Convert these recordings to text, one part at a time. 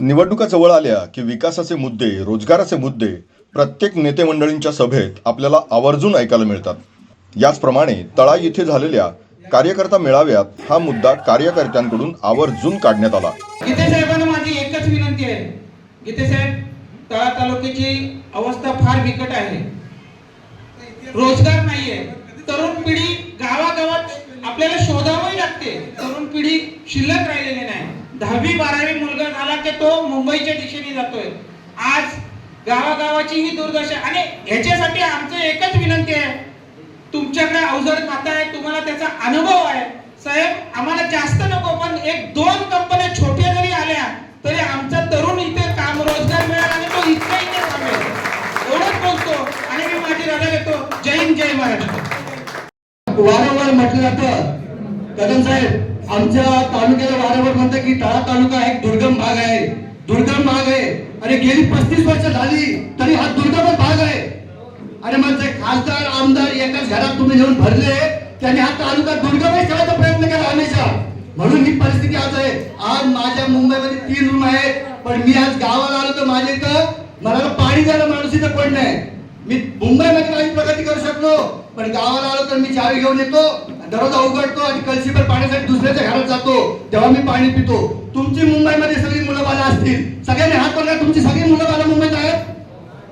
निवडणुका जवळ आल्या की विकासाचे मुद्दे रोजगाराचे मुद्दे प्रत्येक नेते मंडळींच्या सभेत आपल्याला आवर्जून ऐकायला मिळतात. याचप्रमाणे तळा येथे झालेल्या कार्यकर्ता मेळाव्यात हा मुद्दा कार्यकर्त्यांकडून आवर्जून काढण्यात आला. गीते साहेबांना माझी एकच विनंती आहे. गीते साहेब तळा तालुक्याची अवस्था फार बिकट आहे. रोजगार नाहीये. तरुण पिढी गावागावात आपल्याला शोधावी लागते. तरुण पिढी शिल्लक राहिलेली नाही. दहावी बारावी मुलगा झाला की तो मुंबईच्या दिशेने जातोय. आज गावागावाची ही दुर्दशा आणि ह्याच्यासाठी आमचं एकच विनंती आहे. तुमच्याकडे अवजड खाता आहे तुम्हाला त्याचा अनुभव आहे. साहेब आम्हाला जास्त नको पण एक दोन कंपन्या छोट्या जरी आल्या तरी आमचा तरुण इथे काम रोजगार मिळाला आणि तो इतका इथे थांबेल एवढंच बोलतो. आणि मी माझी रजा घेतो जय हिंद जय महाराष्ट्र. वारंवार म्हटलं जातं. कदम साहेब आमच्या तालुक्याला वारंवार म्हणतात की तळा तालुका हा एक दुर्गम भाग आहे. दुर्गम भाग आहे. आणि गेली पस्तीस वर्ष झाली तरी हा दुर्गमच भाग आहे. आणि म्हणजे खासदार आमदार एकाच घरात तुम्ही घेऊन भरले त्यांनी हा तालुका दुर्गमच ठेवायचा प्रयत्न केला हमेशा. म्हणून ही परिस्थिती आज आहे. आज माझ्या मुंबईमध्ये तीन रूम आहेत पण मी आज गावाला आलो तर माझ्या इथं मला पाणी द्यायला माणूस इथं पण नाही. मी मुंबईमध्ये माझी प्रगती करू शकलो पण गावाला आलो तर मी चावी घेऊन येतो. दरवाजा उघडतो आणि कलशीभर पाण्यासाठी दुसऱ्याच्या घरात जातो. तेव्हा मी पाणी पितो. तुमची मुंबईमध्ये सगळी मुलं बाला असतील. सगळ्यांनी हात पकडा तुमची सगळी मुलं बाला मुंबईत आहेत?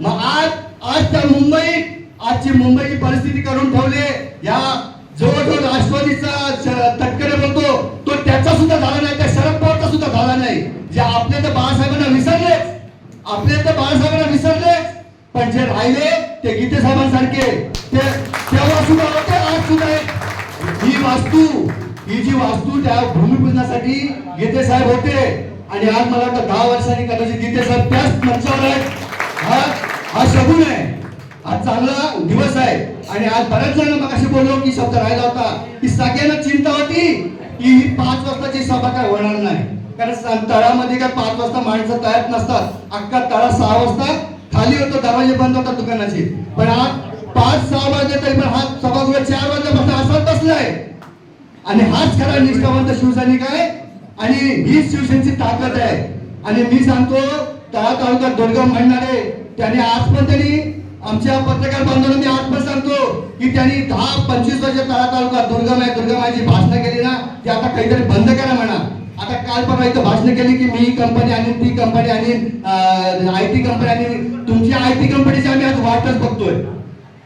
मग आज आज त्या मुंबईत आजची मुंबईची परिस्थिती करून ठेवली. या जवळजवळ राष्ट्रवादीचा श- तटकरे बोलतो. तो त्याचा सुद्धा झाला नाही. त्या शरद पवारचा सुद्धा झाला नाही. जे आपले तर बाळासाहेबांना विसरले आपले तर बाळासाहेबांना विसरले पण जे राहिले ते गीते साहेबांसारखे ते तेव्हा सुद्धा होते आज सुद्धा आहे ही वास्तू ही जी वास्तू त्या भूमिपूजनासाठी गीते साहेब होते आणि आज मला वाटतं दहा वर्षांनी कदाचित गीते साहेब त्याच मंचावर आहेत. हा हा शगुन आहे. आज चांगला दिवस आहे. आणि आज बऱ्याच जण मग असे बोललो की शब्द राहिला होता. की सगळ्यांना चिंता होती की ही पाच वाजताची सभा काय होणार नाही. कारण तळामध्ये काय पाच वाजता माणसं तयार नसतात. अख्खा तळा सहा वाजता खाली होतो दरवाजे बंद होतात दुकानाचे. पण आज पाच सहा वाजले तरी पण हा सभागृह चार वाजल्यापासून असाच बसलाय. आणि हाच खरा निष्ठावंत शिवसैनिक आहे आणि हीच शिवसेनेची ताकद आहे. आणि मी सांगतो तळा तालुका दुर्गम म्हणणारे त्याने आज पण त्यांनी आमच्या पत्रकार बांधवांना मी आज पण सांगतो की त्यांनी दहा पंचवीस वर्ष तळा तालुका दुर्गम आहे दुर्गम आहे जी भाषणं केली ना ती आता काहीतरी बंद करा म्हणा. आता काल परवा इथं भाषण केली की मी कंपनी आणि ती कंपनी आणि आय टी कंपनी आणि तुमची आय टी कंपनीची आम्ही आज वाटच बघतोय.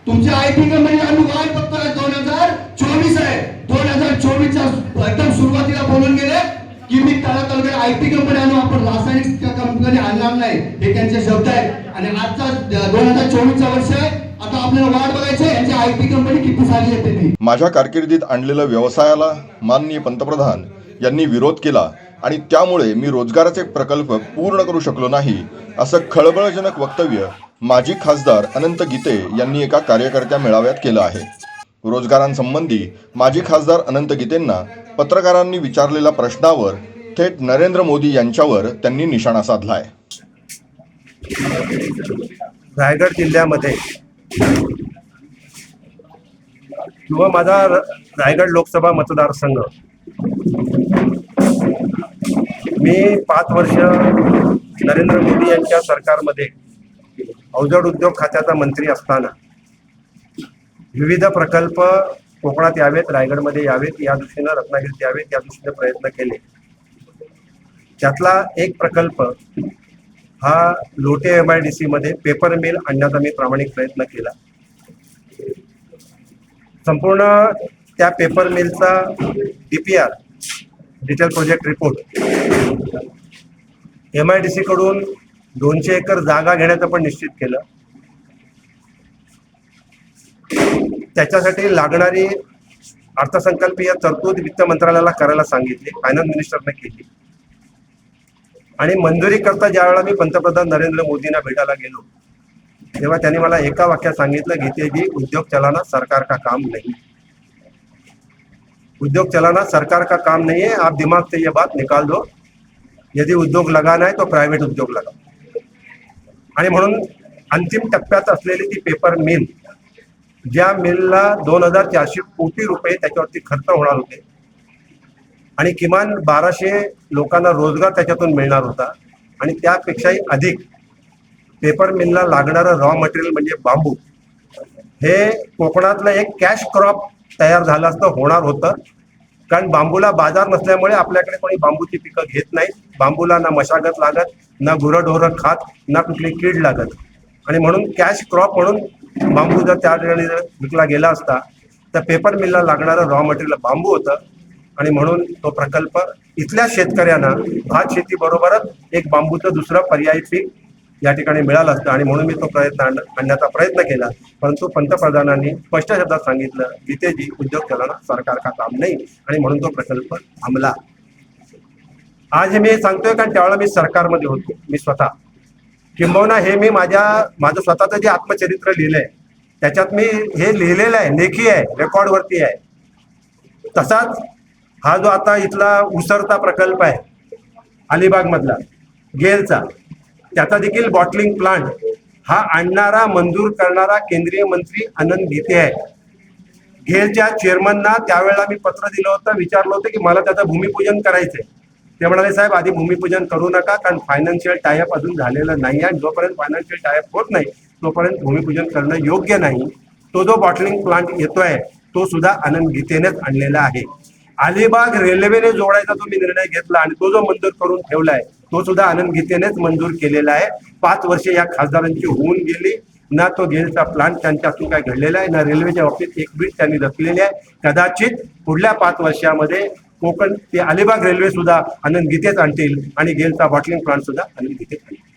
तुमच्या आय टी कंपनी आम्ही वाट बघतोय दोन हजार चोवीस आहे. दोन हजार चोवीसच्या एकदम सुरुवातीला बोलून गेले की मी त्याला तालुक्यात आय टी कंपनी आणू. आपण रासायनिक कंपनी आणणार नाही. हे त्यांचे शब्द आहेत. आणि आजचा दोन हजार चोवीसचा वर्ष आहे. आता आपल्याला वाट बघायची यांची आय टी कंपनी किती साली येते ती. माझ्या कारकिर्दीत आणलेल्या व्यवसायाला माननीय पंतप्रधान यांनी विरोध केला आणि त्यामुळे मी रोजगाराचे प्रकल्प पूर्ण करू शकलो नाही असं खळबळजनक वक्तव्य माजी खासदार अनंत गीते यांनी एका कार्यकर्त्या मेळाव्यात केलं आहे. रोजगारांसंबंधी माजी खासदार अनंत गीतेंना पत्रकारांनी विचारलेल्या प्रश्नावर थेट नरेंद्र मोदी यांच्यावर त्यांनी निशाणा साधलाय. रायगड जिल्ह्यामध्ये किंवा माझा रायगड लोकसभा मतदारसंघ. मी पाच वर्ष नरेंद्र मोदी यांच्या सरकारमध्ये अवजड उद्योग खात्याचा मंत्री असताना विविध प्रकल्प कोकणात यावेत रायगडमध्ये यावेत या दृष्टीनं रत्नागिरीत यावेत या दृष्टीने प्रयत्न केले. त्यातला एक प्रकल्प हा Lote M I D C मध्ये पेपर मिल आणण्याचा मी प्रामाणिक प्रयत्न केला. संपूर्ण त्या paper मिलचा DPR detail project report M I D C कडून दोनशे एकर जागा घेण्याचं पण निश्चित केलं. त्याच्यासाठी लागणारी अर्थसंकल्पीय तरतूद वित्त मंत्रालयाला करायला सांगितली फायनान्स मिनिस्टरने केली. आणि मंजुरी करता ज्यावेळेला मी पंतप्रधान नरेंद्र मोदींना भेटायला गेलो तेव्हा त्यांनी मला एका वाक्यात सांगितलं गीते जी उद्योग चलाना सरकार का काम नाही. उद्योग चलाना सरकार का काम नहीं है आप दिमाग से ये बात निकाल दो यदि उद्योग लगाना है तो प्राइवेट उद्योग लगा. आणि म्हणून अंतिम टप्प्यात असलेली ती पेपर मिल ज्या मिलला दोन हजार चारशे कोटी रुपये त्याच्यावरती खर्च होणार होते. आणि किमान बाराशे लोकांना रोजगार त्याच्यातून मिळणार होता. आणि त्यापेक्षाही अधिक पेपर मिलला लागणारं रॉ मटेरियल म्हणजे बांबू हे कोकणातलं एक कॅश क्रॉप तयार झालं असतं होणार होतं. कारण बांबूला बाजार नसल्यामुळे आपल्याकडे कोणी बांबूची पिकं घेत नाही. बांबूला ना मशागत लागत ना गुरंढोरं खात ना कुठली कीड लागत. आणि म्हणून कॅश क्रॉप म्हणून बांबू जर त्या ठिकाणी जर विकला गेला असता तर पेपर मिलला लागणारं रॉ मटेरियल बांबू होतं. आणि म्हणून तो प्रकल्प इथल्या शेतकऱ्यांना भात शेतीबरोबरच एक बांबूचं दुसरं पर्यायी पीक या ठिकाणी मिळालं असतं आणि म्हणून मी तो प्रयत्न आण- आणण्याचा प्रयत्न केला. परंतु पंतप्रधानांनी स्पष्ट शब्दात सांगितलं गीतेजी उद्योग चलाना सरकार का काम नाही. आणि म्हणून तो प्रकल्प थांबला. आज हे मी सांगतोय कारण त्यावेळेला मी सरकारमध्ये होतो. मी स्वतः. किंबहुना हे मी माझ्या माझं स्वतःचं जे आत्मचरित्र लिहिलंय त्याच्यात मी हे लिहिलेलं आहे लेखी आहे रेकॉर्डवरती आहे. तसाच हा जो आता इथला उसरता प्रकल्प आहे अलिबागमधला गेलचा त्याचा देखील बॉटलिंग प्लांट हा आणणारा मंजूर करणारा केंद्रीय मंत्री आनंद गीते आहे. गेलच्या चेअरमनना त्यावेळेला मी पत्र दिलं होतं विचारलं होतं की मला त्याचं भूमिपूजन करायचंय. ते म्हणाले साहेब आधी भूमिपूजन करू नका कारण फायनान्शियल टायअप अजून झालेलं नाही आणि जोपर्यंत फायनान्शियल टायअप होत नाही तोपर्यंत भूमिपूजन करणं योग्य नाही. तो जो बॉटलिंग प्लांट येतोय तो सुद्धा आनंद गीतेनेच आणलेला आहे. अलिबाग रेल्वेने जोडायचा जो मी निर्णय घेतला आणि तो जो मंजूर करून ठेवलाय तो सुद्धा आनंद गीतेनेच मंजूर केलेला आहे. पाच वर्षे या खासदारांची होऊन गेली. ना तो गेलचा प्लांट त्यांच्या हातून काय घडलेला आहे ना रेल्वेच्या बाबतीत एक बीट त्यांनी रचलेली आहे. कदाचित पुढल्या पाच वर्षामध्ये कोकण ते अलिबाग रेल्वे सुद्धा आनंद गीतेच आणतील आणि गेलचा बॉटलिंग प्लांट सुद्धा आनंद गीतेच आणतील.